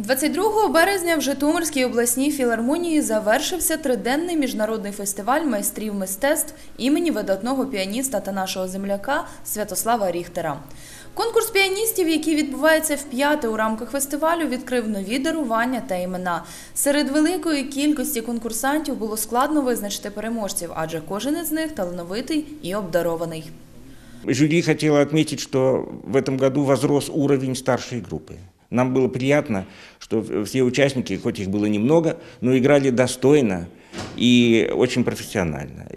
22 березня в Житомирській обласній філармонії завершився триденний міжнародний фестиваль майстрів мистецтв імені видатного піаніста та нашого земляка Святослава Ріхтера. Конкурс піаністів, який відбувається в п'яте у рамках фестивалю, відкрив нові дарування та імена. Серед великої кількості конкурсантів було складно визначити переможців, адже кожен із них талановитий і обдарований. Жюри хотело отметить, что в этом году возрос уровень старшей группы. Нам было приятно, что все участники, хоть их было немного, но играли достойно и очень профессионально.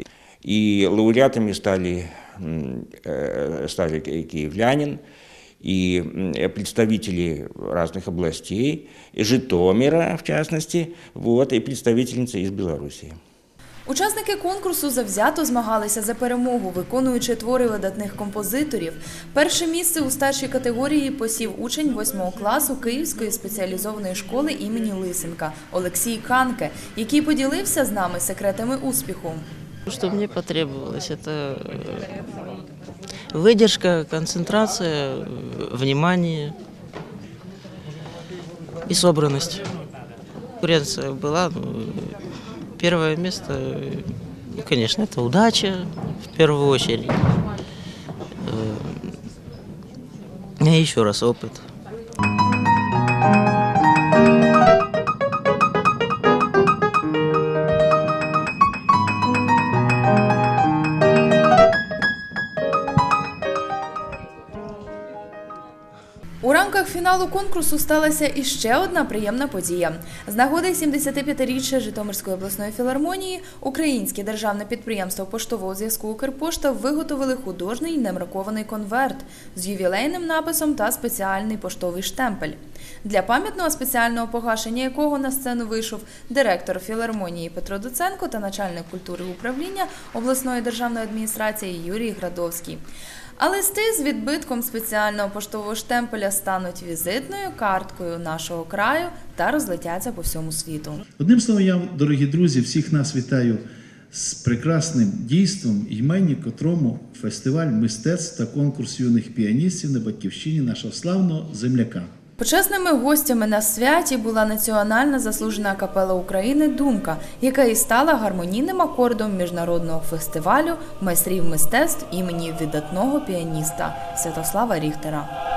И лауреатами стали, э, стали ки- киевлянин, и представители разных областей, и Житомира, в частности, вот, и представительница из Белоруссии. Учасники конкурсу завзято змагалися за перемогу, виконуючи твори видатних композиторів. Перше місце у старшій категорії посів учень 8 класу Київської спеціалізованої школи імені Лисенка Олексій Канке, який поділився з нами секретами успіху. Что мне потребовалось, это э, выдержка, концентрация, э, внимание и собранность. Конкуренция была. ну, Первое место, э, ну, конечно, это удача в первую очередь. Э, И еще раз опыт. У рамках фіналу конкурсу сталася іще одна приємна подія. З нагоди 75-річчя Житомирської обласної філармонії Українське державне підприємство поштового зв'язку Укрпошта виготовили художній немракований конверт з ювілейним написом та спеціальний поштовий штемпель. Для пам'ятного спеціального погашення якого на сцену вийшов директор філармонії Петро Доценко та начальник культури управління обласної державної адміністрації Юрій Градовський. А листи з відбитком спеціального поштового штемпеля стануть візитною карткою нашого краю та розлетяться по всьому світу. Одним словом, я, дорогі друзі, всіх нас вітаю з прекрасним дійством, імені котрому фестиваль мистецтв та конкурс юних піаністів на батьківщині нашого славного земляка. Почесними гостями на святі була національна заслужена капела України Думка, яка і стала гармонійним акордом міжнародного фестивалю майстрів мистецтв імені видатного піаніста Святослава Ріхтера.